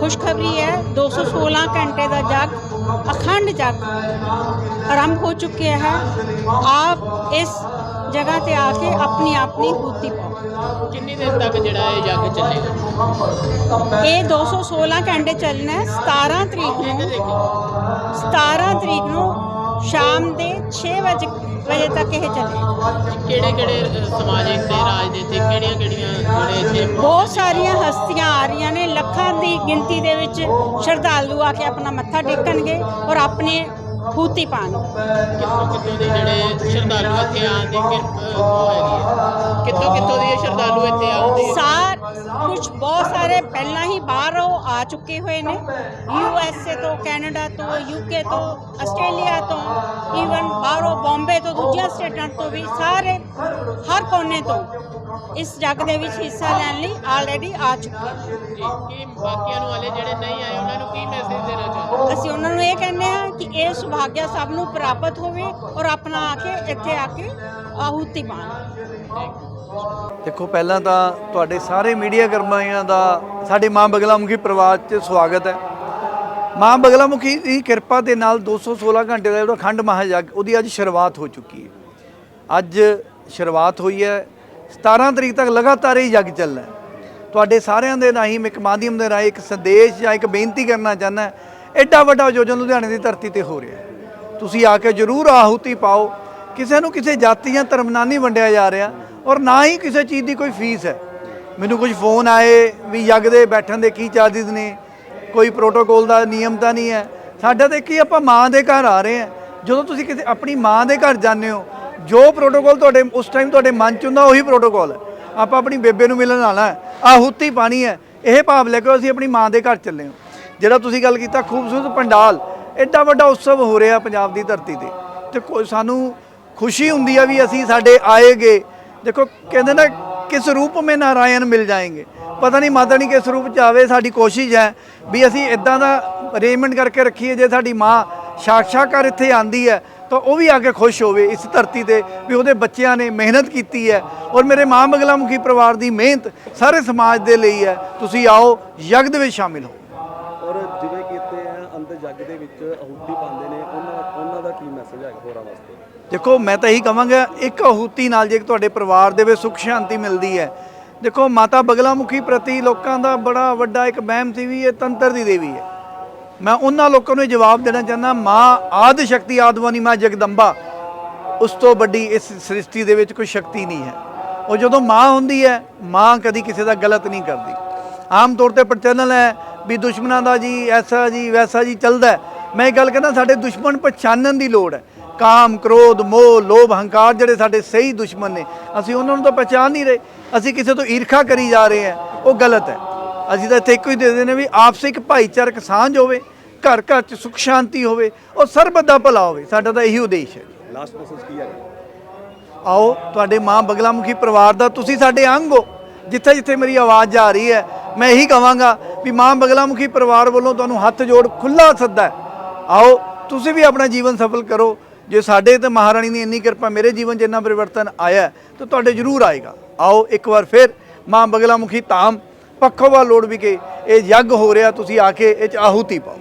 ਖੁਸ਼ਖਬਰੀ ਹੈ। 216 ਘੰਟੇ ਦਾ ਜਗ ਅਖੰਡ ਜਗ ਆਰੰਭ ਹੋ ਚੁੱਕਿਆ ਹੈ। ਆਪ ਇਸ ਜਗ੍ਹਾ ਤੇ ਆ ਕੇ ਆਪਣੀ ਆਪਣੀ ਹੂਤੀ ਪਾਓ। ਕਿੰਨੀ ਦਿਨ ਤੱਕ ਜਿਹੜਾ ਇਹ ਜੱਗ ਚੱਲੇਗਾ? ਇਹ 216 ਘੰਟੇ ਚੱਲਣਾ ਹੈ। 17 ਤਰੀਕ ਨੂੰ 17 ਤਰੀਕ ਨੂੰ ਸ਼ਾਮ ਦੇ 6 ਵਜੇ ਵਜੇ ਤੱਕ ਇਹ ਚੱਲੇਗਾ ਕਿਹੜੇ ਕਿਹੜੇ ਸਮਾਜਿਕ ਤੇ ਰਾਜਨੀਤਿਕ ਕਿਹੜੀਆਂ ਕਿਹੜੀਆਂ ਜਿਹੜੇ ਇੱਥੇ ਬਹੁਤ ਸਾਰੀਆਂ ਹਸਤੀਆਂ ਆ ਰਹੀਆਂ ਨੇ। ਲੱਖਾਂ ਦੀ ਗਿਣਤੀ ਦੇ ਵਿੱਚ ਸ਼ਰਧਾਲੂ ਆ ਕੇ ਆਪਣਾ ਮੱਥਾ ਟੇਕਣਗੇ ਔਰ ਆਪਣੇ ਹੂਤੀ ਪਾਣਗੇ। ਕਿੱਥੋਂ ਕਿੱਥੋਂ ਦੇ ਜਿਹੜੇ ਸ਼ਰਧਾਲੂ ਇੱਥੇ ਆਉਣ ਦੀ ਕਿਰਪਾ ਉਹ ਹੈਗੀ ਹੈ ਕਿੱਥੋਂ ਸਾਰੇ ਪਹਿਲਾਂ ਹੀ ਬਾਹਰੋਂ ਆ ਚੁੱਕੇ ਹੋਏ ਨੇ। ਯੂ ਐਸ ਏ ਤੋਂ ਕੈਨੇਡਾ ਤੋਂ ਯੂਕੇ ਤੋਂ ਆਸਟ੍ਰੇਲੀਆ ਤੋਂ ਈਵਨ ਬਾਹਰੋਂ ਬੰਬੇ ਤੋਂ ਦੂਜੀਆਂ ਸਟੇਟਾਂ ਤੋਂ ਵੀ ਸਾਰੇ ਹਰ ਕੋਨੇ ਤੋਂ ਇਸ ਜੱਗ ਦੇ ਵਿੱਚ ਹਿੱਸਾ ਲੈਣ ਲਈ ਆਲਰੇਡੀ ਆ ਚੁੱਕੇ ਜੀ ਕੀ ਬਾਕੀਆਂ ਨੂੰ ਵਾਲੇ ਜਿਹੜੇ ਨਹੀਂ ਆਏ ਉਹਨਾਂ ਨੂੰ ਕੀ ਮੈਸੇਜ ਦੇਣਾ ਚਾਹੁੰਦੇ ਅਸੀਂ ਉਹਨਾਂ ਨੂੰ ਇਹ ਕਹਿੰਦੇ ਹਾਂ ਕਿ ਇਹ ਸੁਭਾਗਿਆ ਸਭ ਨੂੰ ਪ੍ਰਾਪਤ ਹੋਵੇ ਔਰ ਆਪਣਾ ਆ ਕੇ ਇੱਥੇ ਆ ਕੇ ਆਹੂਤੀ ਪਾਣ ਦੇਖੋ, ਪਹਿਲਾਂ ਤਾਂ ਤੁਹਾਡੇ ਸਾਰੇ ਮੀਡੀਆ ਕਰਮਾਈਆਂ ਦਾ ਸਾਡੇ ਮਾਂ ਬਗਲਾਮੁਖੀ ਪਰਿਵਾਰ 'ਚ ਸਵਾਗਤ ਹੈ। ਮਾਂ ਬਗਲਾਮੁਖੀ ਦੀ ਕਿਰਪਾ ਦੇ ਨਾਲ 216 ਘੰਟੇ ਦਾ ਜਿਹੜਾ ਅਖੰਡ ਮਹਾਯੱਗ, ਉਹਦੀ ਅੱਜ ਸ਼ੁਰੂਆਤ ਹੋ ਚੁੱਕੀ ਹੈ। ਅੱਜ ਸ਼ੁਰੂਆਤ ਹੋਈ ਹੈ। 17 ਤਰੀਕ ਤੱਕ ਲਗਾਤਾਰ ਇਹ ਯੱਗ ਚੱਲਣਾ ਤੁਹਾਡੇ ਸਾਰਿਆਂ ਦੇ ਰਾਹੀਂ, ਮੈਂ ਇੱਕ ਮਾਧਿਅਮ ਦੇ ਰਾਹੀਂ, ਇੱਕ ਸੰਦੇਸ਼ ਜਾਂ ਇੱਕ ਬੇਨਤੀ ਕਰਨਾ ਚਾਹੁੰਦਾ ਐਡਾ ਵੱਡਾ ਆਯੋਜਨ ਲੁਧਿਆਣੇ ਦੀ ਧਰਤੀ ਤੇ ਹੋ ਰਿਹਾ ਤੁਸੀਂ ਆ ਕੇ ਜਰੂਰ ਆਹੂਤੀ ਪਾਓ। ਕਿਸੇ ਨੂੰ ਕਿਸੇ ਜਾਤੀ ਜਾਂ ਧਰਮ ਨਾਲ ਨਹੀਂ ਵੰਡਿਆ ਜਾ ਰਿਹਾ ਔਰ ਨਾ ਹੀ ਕਿਸੇ ਚੀਜ਼ ਦੀ ਕੋਈ ਫੀਸ ਹੈ। ਮੈਨੂੰ ਕੁਝ ਫੋਨ ਆਏ ਵੀ ਯੱਗ ਦੇ ਬੈਠਣ ਦੇ ਕੀ ਚਾਰजेस ਨੇ, ਕੋਈ ਪ੍ਰੋਟੋਕੋਲ ਦਾ ਨਿਯਮ ਤਾਂ ਨਹੀਂ ਹੈ। ਸਾਡਾ ਤਾਂ ਕੀ ਆਪਾਂ ਮਾਂ ਦੇ ਘਰ ਆ ਰਹੇ ਹਾਂ। ਜਦੋਂ ਤੁਸੀਂ ਕਿਸੇ ਆਪਣੀ ਮਾਂ ਦੇ ਘਰ ਜਾਂਦੇ ਹੋ, ਜੋ ਪ੍ਰੋਟੋਕੋਲ ਤੁਹਾਡੇ ਉਸ ਟਾਈਮ ਤੁਹਾਡੇ ਮਨ ਚ ਹੁੰਦਾ ਉਹੀ ਪ੍ਰੋਟੋਕੋਲ ਹੈ। ਆਪਾਂ ਆਪਣੀ ਬੇਬੇ ਨੂੰ ਮਿਲਣ ਆਣਾ ਹੈ ਆਹੂਤੀ ਪਾਣੀ ਹੈ, ਇਹ ਭਾਵ ਲੈ ਕੇ ਅਸੀਂ ਆਪਣੀ ਮਾਂ ਦੇ ਘਰ ਚੱਲੇ ਹਾਂ। ਜਿਹੜਾ ਤੁਸੀਂ ਗੱਲ ਕੀਤਾ ਖੂਬਸੂਰਤ ਪੰਡਾਲ ਐਡਾ ਵੱਡਾ ਉਤਸਵ ਹੋ ਰਿਹਾ ਪੰਜਾਬ ਦੀ ਧਰਤੀ ਤੇ। ਤੇ ਕੋਈ ਸਾਨੂੰ ਖੁਸ਼ੀ ਹੁੰਦੀ ਆ ਵੀ ਅਸੀਂ ਸਾਡੇ ਆਏਗੇ। ਦੇਖੋ, ਕਹਿੰਦੇ ਨਾ, ਕਿਸ ਰੂਪ ਮੇ ਨਾਰਾਇਣ ਮਿਲ ਜਾਏਗੇ? ਪਤਾ ਨਹੀਂ, ਮਾਤਾ ਨਹੀਂ ਕਿਸ ਰੂਪ ਚ ਆਵੇ, ਸਾਡੀ ਕੋਸ਼ਿਸ਼ ਹੈ ਵੀ ਅਸੀਂ ਇਦਾਂ ਦਾ ਅਰੇਂਜਮੈਂਟ ਕਰਕੇ ਰੱਖੀਏ, ਜੇ ਸਾਡੀ ਮਾਂ ਸਾਖਸ਼ਾਕਾਰ ਇੱਥੇ ਆਂਦੀ ਹੈ, ਤਾਂ ਉਹ ਵੀ ਆ ਕੇ ਖੁਸ਼ ਹੋਵੇ ਇਸ ਧਰਤੀ ਤੇ ਵੀ ਉਹਦੇ ਬੱਚਿਆਂ ਨੇ ਮਿਹਨਤ ਕੀਤੀ ਹੈ। ਔਰ ਮੇਰੇ ਮਾਂ ਬਗਲਾ ਮੁਖੀ ਪਰਿਵਾਰ ਦੀ ਮਿਹਨਤ ਸਾਰੇ ਸਮਾਜ ਦੇ ਲਈ ਹੈ। ਤੁਸੀਂ ਆਓ ਯਗਦ ਵਿੱਚ ਸ਼ਾਮਿਲ ਹੋ। ਔਰ ਜਿਵੇਂ ਕੀਤੇ ਆ ਅੰਦਰ ਜੱਗ ਦੇ ਵਿੱਚ ਅਹੂਤੀ ਪਾਉਂਦੇ ਨੇ, ਉਹਨਾਂ ਉਹਨਾਂ ਦਾ ਕੀ ਮੈਸੇਜ ਹੈ ਹੋਰਾਂ ਵਾਸਤੇ? ਦੇਖੋ, ਮੈਂ ਤਾਂ ਇਹੀ ਕਹਾਂਗਾ, ਇੱਕ ਆਹੂਤੀ ਨਾਲ ਜੇ ਤੁਹਾਡੇ ਪਰਿਵਾਰ ਦੇ ਵਿੱਚ ਸੁੱਖ ਸ਼ਾਂਤੀ ਮਿਲਦੀ ਹੈ, ਦੇਖੋ, ਮਾਤਾ ਬਗਲਾਮੁਖੀ ਪ੍ਰਤੀ ਲੋਕਾਂ ਦਾ ਬੜਾ ਵੱਡਾ ਇੱਕ ਵਹਿਮ ਸੀ ਵੀ ਇਹ ਤੰਤਰ ਦੀ ਦੇਵੀ ਹੈ। ਮੈਂ ਉਹਨਾਂ ਲੋਕਾਂ ਨੂੰ ਇਹ ਜਵਾਬ ਦੇਣਾ ਚਾਹੁੰਦਾ, ਮਾਂ ਆਦਿ ਸ਼ਕਤੀ ਆਦਵਾਨੀ, ਮਾਂ ਜਗਦੰਬਾ, ਉਸ ਤੋਂ ਵੱਡੀ ਇਸ ਸ੍ਰਿਸ਼ਟੀ ਦੇ ਵਿੱਚ ਕੋਈ ਸ਼ਕਤੀ ਨਹੀਂ ਹੈ। ਉਹ ਜਦੋਂ ਮਾਂ ਹੁੰਦੀ ਹੈ, ਮਾਂ ਕਦੀ ਕਿਸੇ ਦਾ ਗਲਤ ਨਹੀਂ ਕਰਦੀ। ਆਮ ਤੌਰ ਤੇ ਪ੍ਰਚਲਨ ਹੈ ਵੀ ਦੁਸ਼ਮਣਾਂ ਦਾ ਜੀ ਐਸਾ ਜੀ ਵੈਸਾ ਜੀ ਚੱਲਦਾ। ਮੈਂ ਇਹ ਗੱਲ ਕਹਿੰਦਾ ਸਾਡੇ ਦੁਸ਼ਮਣ ਪਛਾਣਨ ਦੀ ਲੋੜ ਹੈ। ਕਾਮ ਕ੍ਰੋਧ ਮੋਹ ਲੋਭ ਹੰਕਾਰ ਜਿਹੜੇ ਸਾਡੇ ਸਹੀ ਦੁਸ਼ਮਣ ਨੇ ਅਸੀਂ ਉਹਨਾਂ ਨੂੰ ਤਾਂ ਪਛਾਣ ਨਹੀਂ ਰਹੇ। ਅਸੀਂ ਕਿਸੇ ਤੋਂ ਈਰਖਾ ਕਰੀ ਜਾ ਰਹੇ ਹਾਂ। ਉਹ ਗਲਤ ਹੈ। ਅਸੀਂ ਤਾਂ ਇੱਥੇ ਇੱਕੋ ਹੀ ਦੇ ਨੇ ਵੀ ਆਪਸੇ ਇੱਕ ਭਾਈਚਾਰਕ ਸਾਂਝ ਹੋਵੇ ਘਰ ਘਰ ਚ ਸੁਖ ਸ਼ਾਂਤੀ ਹੋਵੇ ਔਰ ਸਰਬਤ ਦਾ ਭਲਾ ਹੋਵੇ। ਸਾਡਾ ਤਾਂ ਇਹੀ ਉਦੇਸ਼ ਹੈ। ਲਾਸਟ ਮੈਸੇਜ ਕੀ ਹੈ? ਆਓ ਤੁਹਾਡੇ ਮਾਂ ਬਗਲਾਮੁਖੀ ਪਰਿਵਾਰ ਦਾ ਤੁਸੀਂ ਸਾਡੇ ਅੰਗ ਹੋ। ਜਿੱਥੇ ਜਿੱਥੇ ਮੇਰੀ ਆਵਾਜ਼ ਜਾ ਰਹੀ ਹੈ ਮੈਂ ਇਹੀ ਕਹਾਂਗਾ ਵੀ ਮਾਂ ਬਗਲਾਮੁਖੀ ਪਰਿਵਾਰ ਵੱਲੋਂ ਤੁਹਾਨੂੰ ਹੱਥ ਜੋੜ ਖੁੱਲਾ ਸੱਦਾ ਹੈ। ਆਓ, ਤੁਸੀਂ ਵੀ ਆਪਣਾ ਜੀਵਨ ਸਫਲ ਕਰੋ। ਜੇ ਸਾਡੇ ਤੇ ਮਹਾਰਾਣੀ ਦੀ ਇੰਨੀ ਕਿਰਪਾ ਮੇਰੇ ਜੀਵਨ 'ਚ ਇੰਨਾ ਪਰਿਵਰਤਨ ਆਇਆ ਤਾਂ ਤੁਹਾਡੇ ਜ਼ਰੂਰ ਆਏਗਾ। ਆਓ, ਇੱਕ ਵਾਰ ਫਿਰ ਮਾਂ ਬਗਲਾਮੁਖੀ ਧਾਮ ਪੱਖੋਵਾ ਲੋੜ ਵੀ ਕੇ ਇਹ ਯੱਗ ਹੋ ਰਿਹਾ, ਤੁਸੀਂ ਆ ਕੇ ਇਹ 'ਚ ਆਹੂਤੀ ਪਾਓ।